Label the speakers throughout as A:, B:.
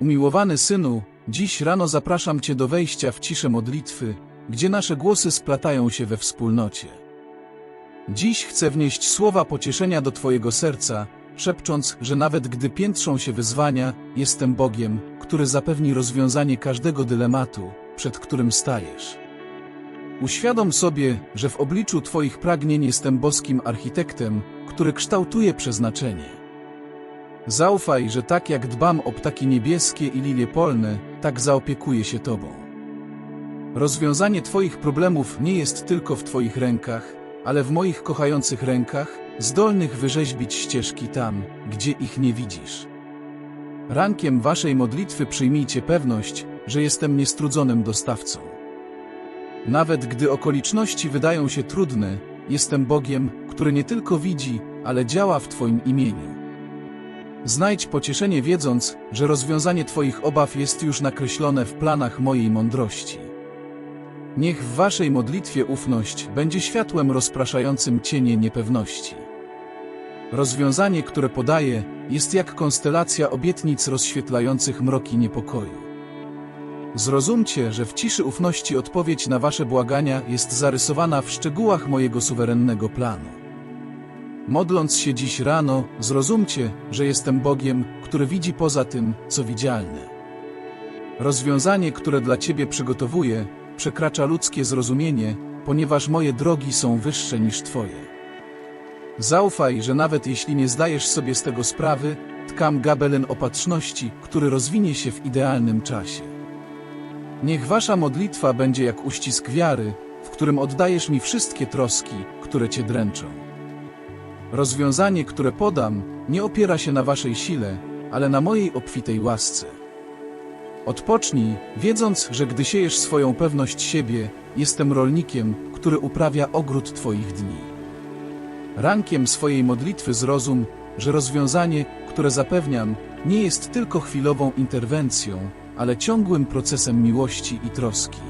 A: Umiłowany synu, dziś rano zapraszam Cię do wejścia w ciszę modlitwy, gdzie nasze głosy splatają się we wspólnocie. Dziś chcę wnieść słowa pocieszenia do Twojego serca, szepcząc, że nawet gdy piętrzą się wyzwania, jestem Bogiem, który zapewni rozwiązanie każdego dylematu, przed którym stajesz. Uświadom sobie, że w obliczu Twoich pragnień jestem boskim architektem, który kształtuje przeznaczenie. Zaufaj, że tak jak dbam o ptaki niebieskie i lilie polne, tak zaopiekuję się Tobą. Rozwiązanie Twoich problemów nie jest tylko w Twoich rękach, ale w moich kochających rękach, zdolnych wyrzeźbić ścieżki tam, gdzie ich nie widzisz. Rankiem Waszej modlitwy przyjmijcie pewność, że jestem niestrudzonym dostawcą. Nawet gdy okoliczności wydają się trudne, jestem Bogiem, który nie tylko widzi, ale działa w Twoim imieniu. Znajdź pocieszenie wiedząc, że rozwiązanie Twoich obaw jest już nakreślone w planach mojej mądrości. Niech w Waszej modlitwie ufność będzie światłem rozpraszającym cienie niepewności. Rozwiązanie, które podaję, jest jak konstelacja obietnic rozświetlających mroki niepokoju. Zrozumcie, że w ciszy ufności odpowiedź na Wasze błagania jest zarysowana w szczegółach mojego suwerennego planu. Modląc się dziś rano, zrozumcie, że jestem Bogiem, który widzi poza tym, co widzialne. Rozwiązanie, które dla Ciebie przygotowuję, przekracza ludzkie zrozumienie, ponieważ moje drogi są wyższe niż Twoje. Zaufaj, że nawet jeśli nie zdajesz sobie z tego sprawy, tkam gabelin opatrzności, który rozwinie się w idealnym czasie. Niech Wasza modlitwa będzie jak uścisk wiary, w którym oddajesz mi wszystkie troski, które Cię dręczą. Rozwiązanie, które podam, nie opiera się na Waszej sile, ale na mojej obfitej łasce. Odpocznij, wiedząc, że gdy siejesz swoją pewność siebie, jestem rolnikiem, który uprawia ogród Twoich dni. Rankiem swojej modlitwy zrozum, że rozwiązanie, które zapewniam, nie jest tylko chwilową interwencją, ale ciągłym procesem miłości i troski.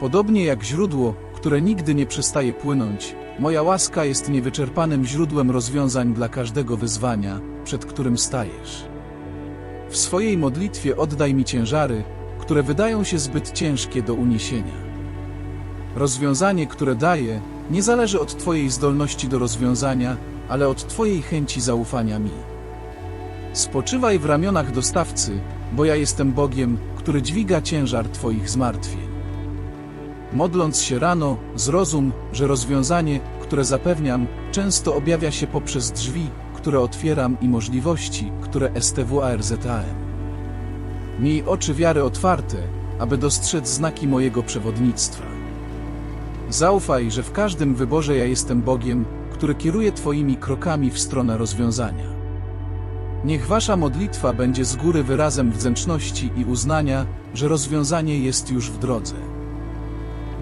A: Podobnie jak źródło, które nigdy nie przestaje płynąć, moja łaska jest niewyczerpanym źródłem rozwiązań dla każdego wyzwania, przed którym stajesz. W swojej modlitwie oddaj mi ciężary, które wydają się zbyt ciężkie do uniesienia. Rozwiązanie, które daję, nie zależy od Twojej zdolności do rozwiązania, ale od Twojej chęci zaufania mi. Spoczywaj w ramionach dostawcy, bo ja jestem Bogiem, który dźwiga ciężar Twoich zmartwień. Modląc się rano, zrozum, że rozwiązanie, które zapewniam, często objawia się poprzez drzwi, które otwieram i możliwości, które STWARZAM. Miej oczy wiary otwarte, aby dostrzec znaki mojego przewodnictwa. Zaufaj, że w każdym wyborze ja jestem Bogiem, który kieruje Twoimi krokami w stronę rozwiązania. Niech Wasza modlitwa będzie z góry wyrazem wdzięczności i uznania, że rozwiązanie jest już w drodze.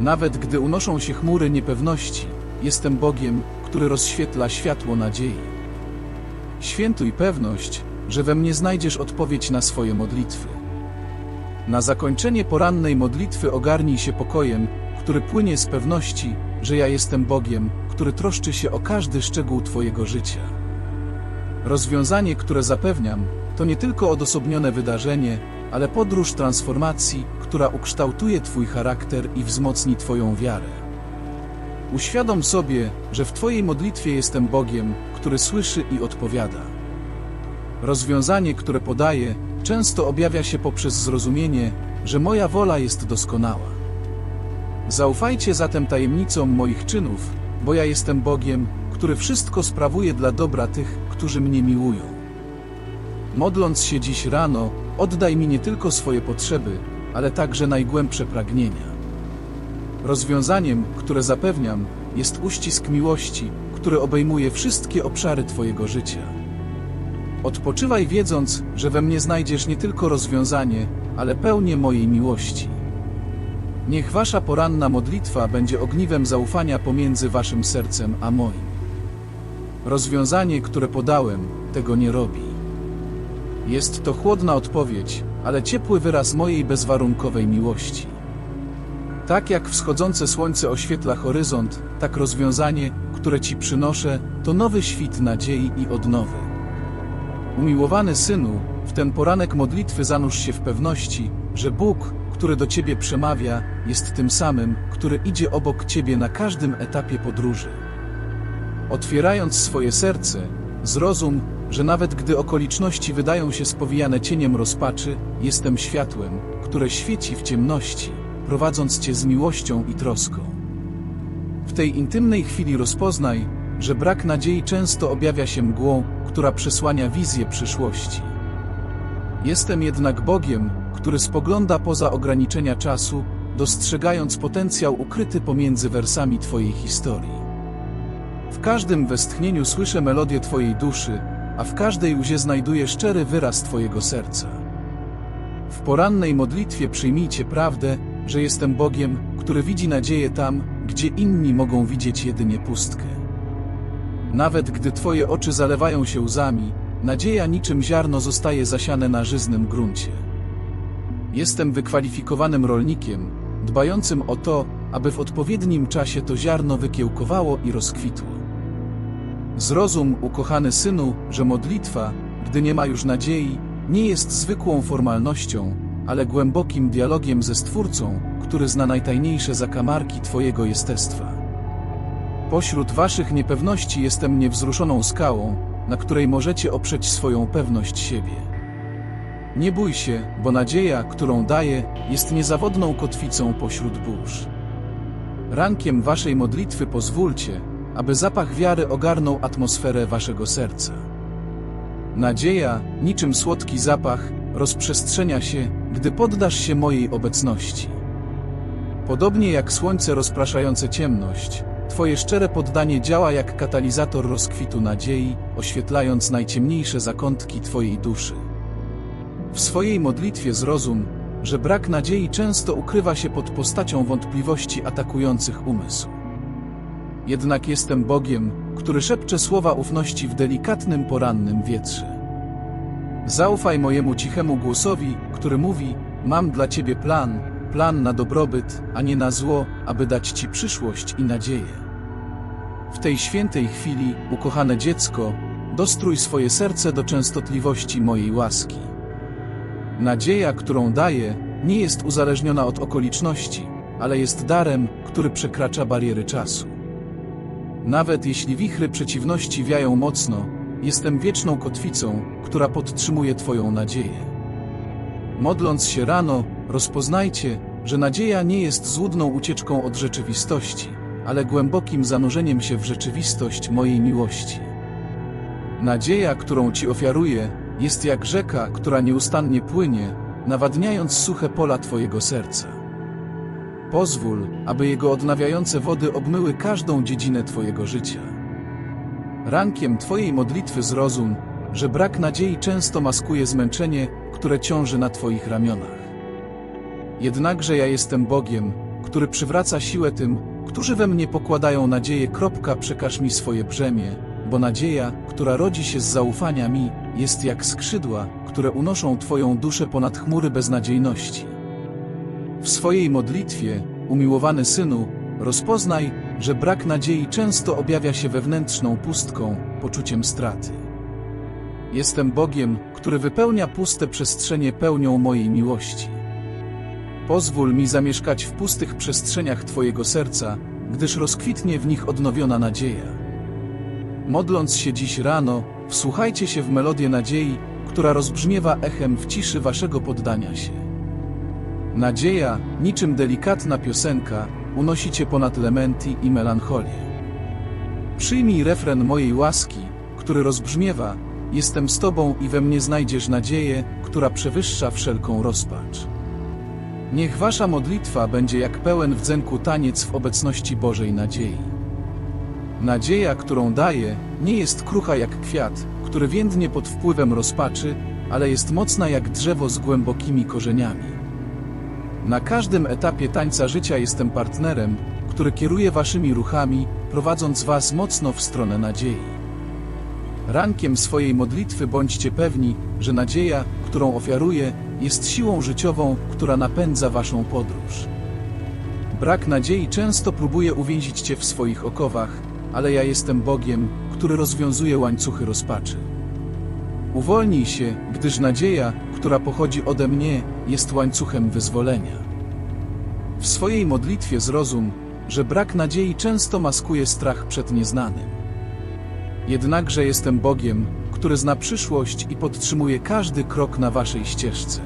A: Nawet gdy unoszą się chmury niepewności, jestem Bogiem, który rozświetla światło nadziei. Świętuj pewność, że we mnie znajdziesz odpowiedź na swoje modlitwy. Na zakończenie porannej modlitwy ogarnij się pokojem, który płynie z pewności, że ja jestem Bogiem, który troszczy się o każdy szczegół Twojego życia. Rozwiązanie, które zapewniam, to nie tylko odosobnione wydarzenie, ale podróż transformacji, która ukształtuje Twój charakter i wzmocni Twoją wiarę. Uświadom sobie, że w Twojej modlitwie jestem Bogiem, który słyszy i odpowiada. Rozwiązanie, które podaję, często objawia się poprzez zrozumienie, że moja wola jest doskonała. Zaufajcie zatem tajemnicom moich czynów, bo ja jestem Bogiem, który wszystko sprawuje dla dobra tych, którzy mnie miłują. Modląc się dziś rano, oddaj mi nie tylko swoje potrzeby, ale także najgłębsze pragnienia. Rozwiązaniem, które zapewniam, jest uścisk miłości, który obejmuje wszystkie obszary Twojego życia. Odpoczywaj wiedząc, że we mnie znajdziesz nie tylko rozwiązanie, ale pełnię mojej miłości. Niech Wasza poranna modlitwa będzie ogniwem zaufania pomiędzy Waszym sercem a moim. Rozwiązanie, które podałem, tego nie robi. Jest to chłodna odpowiedź, ale ciepły wyraz mojej bezwarunkowej miłości. Tak jak wschodzące słońce oświetla horyzont, tak rozwiązanie, które Ci przynoszę, to nowy świt nadziei i odnowy. Umiłowany synu, W ten poranek modlitwy zanurz się w pewności, że Bóg, który do ciebie przemawia, jest tym samym, który idzie obok ciebie na każdym etapie podróży. Otwierając swoje serce, zrozum, że nawet gdy okoliczności wydają się spowijane cieniem rozpaczy, jestem światłem, które świeci w ciemności, prowadząc cię z miłością i troską. W tej intymnej chwili rozpoznaj, że brak nadziei często objawia się mgłą, która przesłania wizję przyszłości. Jestem jednak Bogiem, który spogląda poza ograniczenia czasu, dostrzegając potencjał ukryty pomiędzy wersami Twojej historii. W każdym westchnieniu słyszę melodię Twojej duszy, a w każdej łzie znajduję szczery wyraz Twojego serca. W porannej modlitwie przyjmijcie prawdę, że jestem Bogiem, który widzi nadzieję tam, gdzie inni mogą widzieć jedynie pustkę. Nawet gdy Twoje oczy zalewają się łzami, nadzieja niczym ziarno zostaje zasiane na żyznym gruncie. Jestem wykwalifikowanym rolnikiem, dbającym o to, aby w odpowiednim czasie to ziarno wykiełkowało i rozkwitło. Zrozum, ukochany synu, że modlitwa, gdy nie ma już nadziei, nie jest zwykłą formalnością, ale głębokim dialogiem ze Stwórcą, który zna najtajniejsze zakamarki Twojego jestestwa. Pośród Waszych niepewności jestem niewzruszoną skałą, na której możecie oprzeć swoją pewność siebie. Nie bój się, bo nadzieja, którą daję, jest niezawodną kotwicą pośród burz. Rankiem Waszej modlitwy pozwólcie, aby zapach wiary ogarnął atmosferę Waszego serca. Nadzieja, niczym słodki zapach, rozprzestrzenia się, gdy poddasz się mojej obecności. Podobnie jak słońce rozpraszające ciemność, Twoje szczere poddanie działa jak katalizator rozkwitu nadziei, oświetlając najciemniejsze zakątki Twojej duszy. W swojej modlitwie zrozum, że brak nadziei często ukrywa się pod postacią wątpliwości atakujących umysł. Jednak jestem Bogiem, który szepcze słowa ufności w delikatnym porannym wietrze. Zaufaj mojemu cichemu głosowi, który mówi: Mam dla ciebie plan, plan na dobrobyt, a nie na zło, aby dać ci przyszłość i nadzieję. W tej świętej chwili, ukochane dziecko, dostrój swoje serce do częstotliwości mojej łaski. Nadzieja, którą daję, nie jest uzależniona od okoliczności, ale jest darem, który przekracza bariery czasu. Nawet jeśli wichry przeciwności wiają mocno, jestem wieczną kotwicą, która podtrzymuje Twoją nadzieję. Modląc się rano, rozpoznajcie, że nadzieja nie jest złudną ucieczką od rzeczywistości, ale głębokim zanurzeniem się w rzeczywistość mojej miłości. Nadzieja, którą Ci ofiaruję, jest jak rzeka, która nieustannie płynie, nawadniając suche pola Twojego serca. Pozwól, aby jego odnawiające wody obmyły każdą dziedzinę Twojego życia. Rankiem Twojej modlitwy zrozum, że brak nadziei często maskuje zmęczenie, które ciąży na Twoich ramionach. Jednakże ja jestem Bogiem, który przywraca siłę tym, którzy we mnie pokładają nadzieję. Kropka, przekaż mi swoje brzemię, bo nadzieja, która rodzi się z zaufania mi, jest jak skrzydła, które unoszą Twoją duszę ponad chmury beznadziejności. W swojej modlitwie, umiłowany synu, rozpoznaj, że brak nadziei często objawia się wewnętrzną pustką, poczuciem straty. Jestem Bogiem, który wypełnia puste przestrzenie pełnią mojej miłości. Pozwól mi zamieszkać w pustych przestrzeniach Twojego serca, gdyż rozkwitnie w nich odnowiona nadzieja. Modląc się dziś rano, wsłuchajcie się w melodię nadziei, która rozbrzmiewa echem w ciszy Waszego poddania się. Nadzieja, niczym delikatna piosenka, unosi Cię ponad lementi i melancholię. Przyjmij refren mojej łaski, który rozbrzmiewa, jestem z Tobą i we mnie znajdziesz nadzieję, która przewyższa wszelką rozpacz. Niech wasza modlitwa będzie jak pełen wdzenku taniec w obecności Bożej nadziei. Nadzieja, którą daje, nie jest krucha jak kwiat, który więdnie pod wpływem rozpaczy, ale jest mocna jak drzewo z głębokimi korzeniami. Na każdym etapie tańca życia jestem partnerem, który kieruje waszymi ruchami, prowadząc was mocno w stronę nadziei. Rankiem swojej modlitwy bądźcie pewni, że nadzieja, którą ofiaruję, jest siłą życiową, która napędza waszą podróż. Brak nadziei często próbuje uwięzić cię w swoich okowach, ale ja jestem Bogiem, który rozwiązuje łańcuchy rozpaczy. Uwolnij się, gdyż nadzieja, która pochodzi ode mnie, jest łańcuchem wyzwolenia. W swojej modlitwie zrozum, że brak nadziei często maskuje strach przed nieznanym. Jednakże jestem Bogiem, który zna przyszłość i podtrzymuje każdy krok na waszej ścieżce.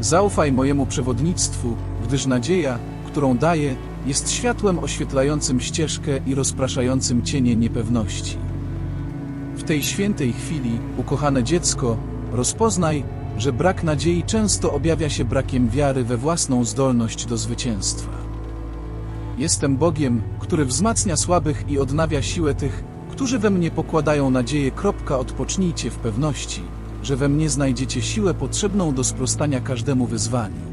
A: Zaufaj mojemu przewodnictwu, gdyż nadzieja, którą daję, jest światłem oświetlającym ścieżkę i rozpraszającym cienie niepewności. W tej świętej chwili, ukochane dziecko, rozpoznaj, że brak nadziei często objawia się brakiem wiary we własną zdolność do zwycięstwa. Jestem Bogiem, który wzmacnia słabych i odnawia siłę tych, którzy we mnie pokładają nadzieję. Odpocznijcie w pewności, że we mnie znajdziecie siłę potrzebną do sprostania każdemu wyzwaniu.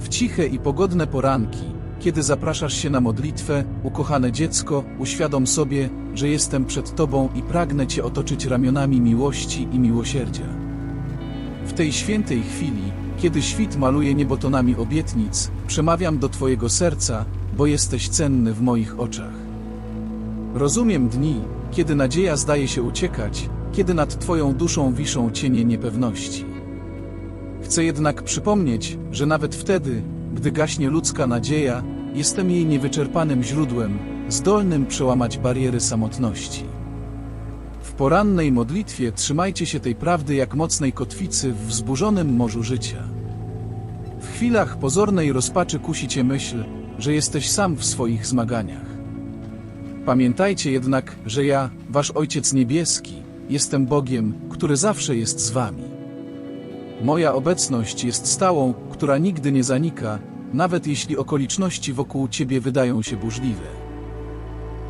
A: W ciche i pogodne poranki, kiedy zapraszasz się na modlitwę, ukochane dziecko, uświadom sobie, że jestem przed Tobą i pragnę Cię otoczyć ramionami miłości i miłosierdzia. W tej świętej chwili, kiedy świt maluje niebo tonami obietnic, przemawiam do Twojego serca, bo jesteś cenny w moich oczach. Rozumiem dni, kiedy nadzieja zdaje się uciekać, kiedy nad Twoją duszą wiszą cienie niepewności. Chcę jednak przypomnieć, że nawet wtedy, gdy gaśnie ludzka nadzieja, jestem jej niewyczerpanym źródłem, zdolnym przełamać bariery samotności. W porannej modlitwie trzymajcie się tej prawdy jak mocnej kotwicy w wzburzonym morzu życia. W chwilach pozornej rozpaczy kusi cię myśl, że jesteś sam w swoich zmaganiach. Pamiętajcie jednak, że ja, wasz Ojciec Niebieski, jestem Bogiem, który zawsze jest z wami. Moja obecność jest stałą, która nigdy nie zanika, nawet jeśli okoliczności wokół ciebie wydają się burzliwe.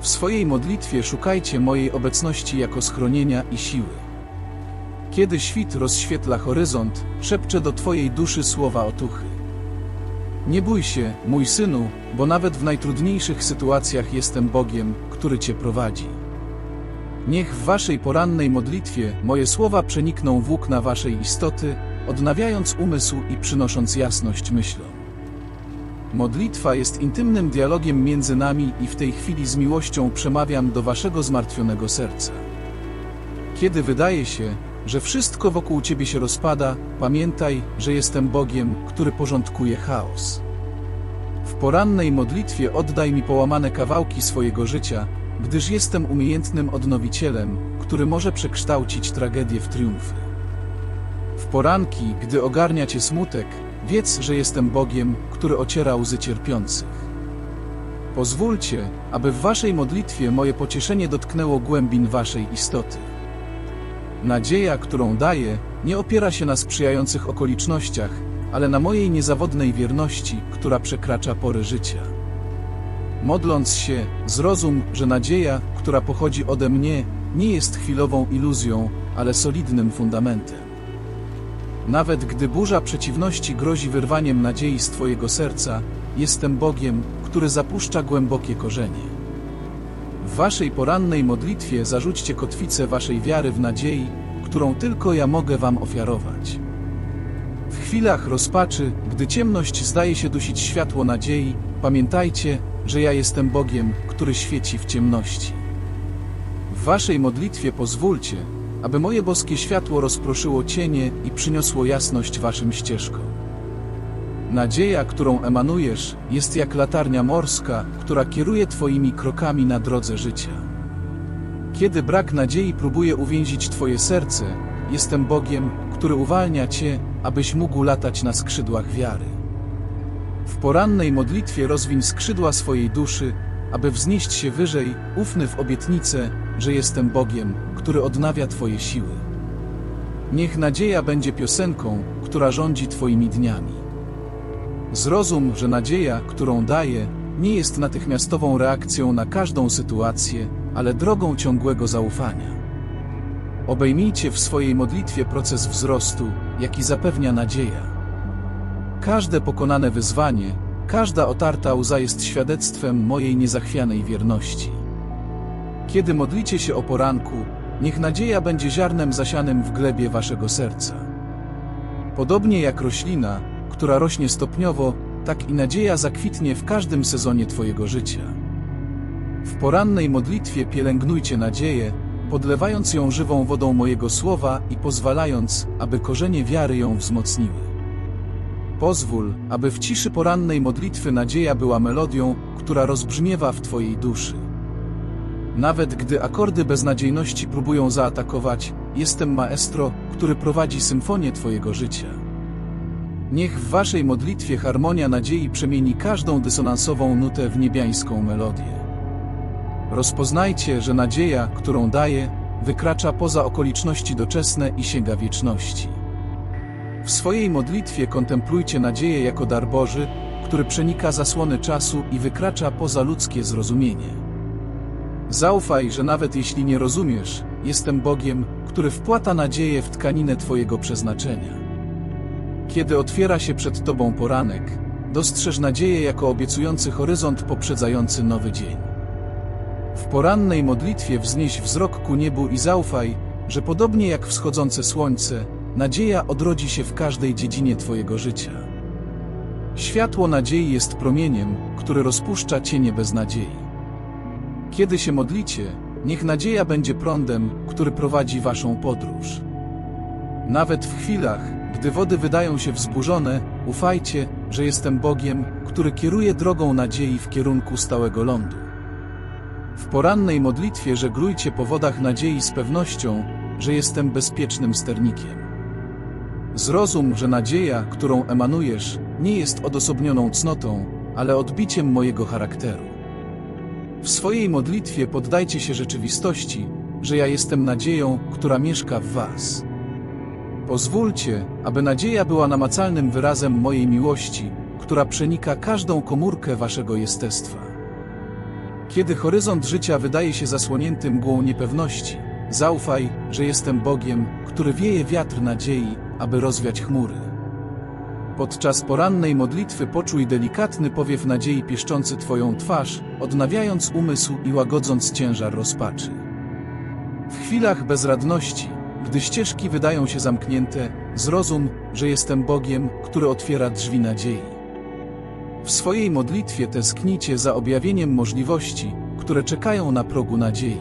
A: W swojej modlitwie szukajcie mojej obecności jako schronienia i siły. Kiedy świt rozświetla horyzont, szepczę do twojej duszy słowa otuchy. Nie bój się, mój synu, bo nawet w najtrudniejszych sytuacjach jestem Bogiem, który cię prowadzi. Niech w waszej porannej modlitwie moje słowa przenikną w łukna waszej istoty, odnawiając umysł i przynosząc jasność myślom. Modlitwa jest intymnym dialogiem między nami i w tej chwili z miłością przemawiam do waszego zmartwionego serca. Kiedy wydaje się, że wszystko wokół ciebie się rozpada, pamiętaj, że jestem Bogiem, który porządkuje chaos. W porannej modlitwie oddaj mi połamane kawałki swojego życia, gdyż jestem umiejętnym odnowicielem, który może przekształcić tragedię w triumfy. W poranki, gdy ogarnia cię smutek, wiedz, że jestem Bogiem, który ociera łzy cierpiących. Pozwólcie, aby w waszej modlitwie moje pocieszenie dotknęło głębin waszej istoty. Nadzieja, którą daję, nie opiera się na sprzyjających okolicznościach, ale na mojej niezawodnej wierności, która przekracza pory życia. Modląc się, zrozum, że nadzieja, która pochodzi ode mnie, nie jest chwilową iluzją, ale solidnym fundamentem. Nawet gdy burza przeciwności grozi wyrwaniem nadziei z Twojego serca, jestem Bogiem, który zapuszcza głębokie korzenie. W Waszej porannej modlitwie zarzućcie kotwicę Waszej wiary w nadziei, którą tylko ja mogę Wam ofiarować. W chwilach rozpaczy, gdy ciemność zdaje się dusić światło nadziei, pamiętajcie, że ja jestem Bogiem, który świeci w ciemności. W Waszej modlitwie pozwólcie, aby moje boskie światło rozproszyło cienie i przyniosło jasność Waszym ścieżkom. Nadzieja, którą emanujesz, jest jak latarnia morska, która kieruje Twoimi krokami na drodze życia. Kiedy brak nadziei próbuje uwięzić Twoje serce, jestem Bogiem, który uwalnia Cię, abyś mógł latać na skrzydłach wiary. W porannej modlitwie rozwiń skrzydła swojej duszy, aby wznieść się wyżej, ufny w obietnicę, że jestem Bogiem, który odnawia Twoje siły. Niech nadzieja będzie piosenką, która rządzi Twoimi dniami. Zrozum, że nadzieja, którą daję, nie jest natychmiastową reakcją na każdą sytuację, ale drogą ciągłego zaufania. Obejmijcie w swojej modlitwie proces wzrostu, jaki zapewnia nadzieja. Każde pokonane wyzwanie, każda otarta łza jest świadectwem mojej niezachwianej wierności. Kiedy modlicie się o poranku, niech nadzieja będzie ziarnem zasianym w glebie waszego serca. Podobnie jak roślina, która rośnie stopniowo, tak i nadzieja zakwitnie w każdym sezonie Twojego życia. W porannej modlitwie pielęgnujcie nadzieję, podlewając ją żywą wodą mojego słowa i pozwalając, aby korzenie wiary ją wzmocniły. Pozwól, aby w ciszy porannej modlitwy nadzieja była melodią, która rozbrzmiewa w Twojej duszy. Nawet gdy akordy beznadziejności próbują zaatakować, jestem maestro, który prowadzi symfonię Twojego życia. Niech w Waszej modlitwie harmonia nadziei przemieni każdą dysonansową nutę w niebiańską melodię. Rozpoznajcie, że nadzieja, którą daję, wykracza poza okoliczności doczesne i sięga wieczności. W swojej modlitwie kontemplujcie nadzieję jako dar Boży, który przenika zasłony czasu i wykracza poza ludzkie zrozumienie. Zaufaj, że nawet jeśli nie rozumiesz, jestem Bogiem, który wpłata nadzieję w tkaninę Twojego przeznaczenia. Kiedy otwiera się przed Tobą poranek, dostrzeż nadzieję jako obiecujący horyzont poprzedzający nowy dzień. W porannej modlitwie wznieś wzrok ku niebu i zaufaj, że podobnie jak wschodzące słońce, nadzieja odrodzi się w każdej dziedzinie Twojego życia. Światło nadziei jest promieniem, który rozpuszcza cienie beznadziei. Kiedy się modlicie, niech nadzieja będzie prądem, który prowadzi Waszą podróż. Nawet w chwilach, gdy wody wydają się wzburzone, ufajcie, że jestem Bogiem, który kieruje drogą nadziei w kierunku stałego lądu. W porannej modlitwie żeglujcie po wodach nadziei z pewnością, że jestem bezpiecznym sternikiem. Zrozum, że nadzieja, którą emanujesz, nie jest odosobnioną cnotą, ale odbiciem mojego charakteru. W swojej modlitwie poddajcie się rzeczywistości, że ja jestem nadzieją, która mieszka w Was. Pozwólcie, aby nadzieja była namacalnym wyrazem mojej miłości, która przenika każdą komórkę Waszego jestestwa. Kiedy horyzont życia wydaje się zasłonięty mgłą niepewności, zaufaj, że jestem Bogiem, który wieje wiatr nadziei, aby rozwiać chmury. Podczas porannej modlitwy poczuj delikatny powiew nadziei pieszczący Twoją twarz, odnawiając umysł i łagodząc ciężar rozpaczy. W chwilach bezradności, gdy ścieżki wydają się zamknięte, zrozum, że jestem Bogiem, który otwiera drzwi nadziei. W swojej modlitwie tęsknicie za objawieniem możliwości, które czekają na progu nadziei.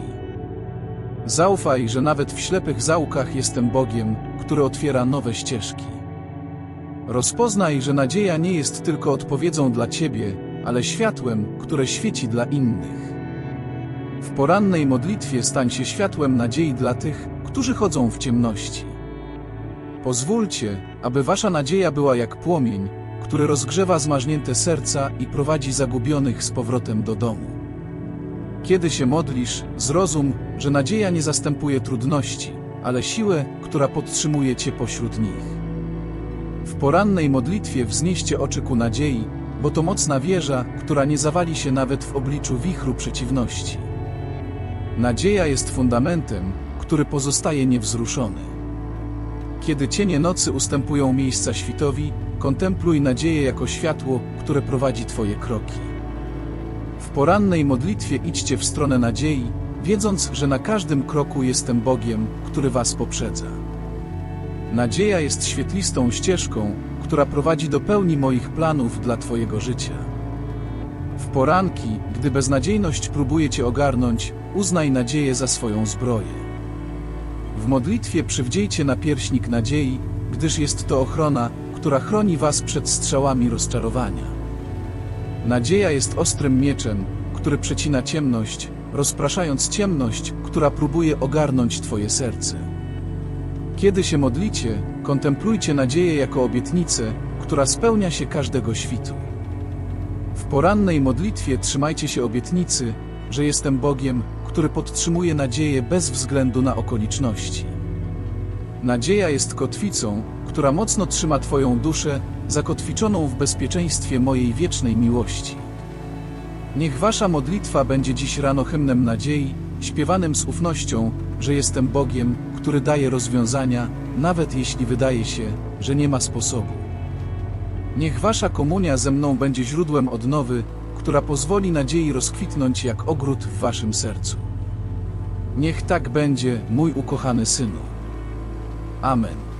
A: Zaufaj, że nawet w ślepych zaułkach jestem Bogiem, który otwiera nowe ścieżki. Rozpoznaj, że nadzieja nie jest tylko odpowiedzią dla Ciebie, ale światłem, które świeci dla innych. W porannej modlitwie stań się światłem nadziei dla tych, którzy chodzą w ciemności. Pozwólcie, aby Wasza nadzieja była jak płomień, który rozgrzewa zmarznięte serca i prowadzi zagubionych z powrotem do domu. Kiedy się modlisz, zrozum, że nadzieja nie zastępuje trudności, ale siłę, która podtrzymuje Cię pośród nich. W porannej modlitwie wznieście oczy ku nadziei, bo to mocna wieża, która nie zawali się nawet w obliczu wichru przeciwności. Nadzieja jest fundamentem, który pozostaje niewzruszony. Kiedy cienie nocy ustępują miejsca świtowi, kontempluj nadzieję jako światło, które prowadzi Twoje kroki. W porannej modlitwie idźcie w stronę nadziei, wiedząc, że na każdym kroku jestem Bogiem, który Was poprzedza. Nadzieja jest świetlistą ścieżką, która prowadzi do pełni moich planów dla Twojego życia. W poranki, gdy beznadziejność próbuje Cię ogarnąć, uznaj nadzieję za swoją zbroję. W modlitwie przywdziejcie napierśnik nadziei, gdyż jest to ochrona, która chroni Was przed strzałami rozczarowania. Nadzieja jest ostrym mieczem, który przecina ciemność, rozpraszając ciemność, która próbuje ogarnąć Twoje serce. Kiedy się modlicie, kontemplujcie nadzieję jako obietnicę, która spełnia się każdego świtu. W porannej modlitwie trzymajcie się obietnicy, że jestem Bogiem, który podtrzymuje nadzieję bez względu na okoliczności. Nadzieja jest kotwicą, która mocno trzyma Twoją duszę, zakotwiczoną w bezpieczeństwie mojej wiecznej miłości. Niech Wasza modlitwa będzie dziś rano hymnem nadziei, śpiewanym z ufnością, że jestem Bogiem, który daje rozwiązania, nawet jeśli wydaje się, że nie ma sposobu. Niech Wasza komunia ze mną będzie źródłem odnowy, która pozwoli nadziei rozkwitnąć jak ogród w Waszym sercu. Niech tak będzie, mój ukochany synu. Amen.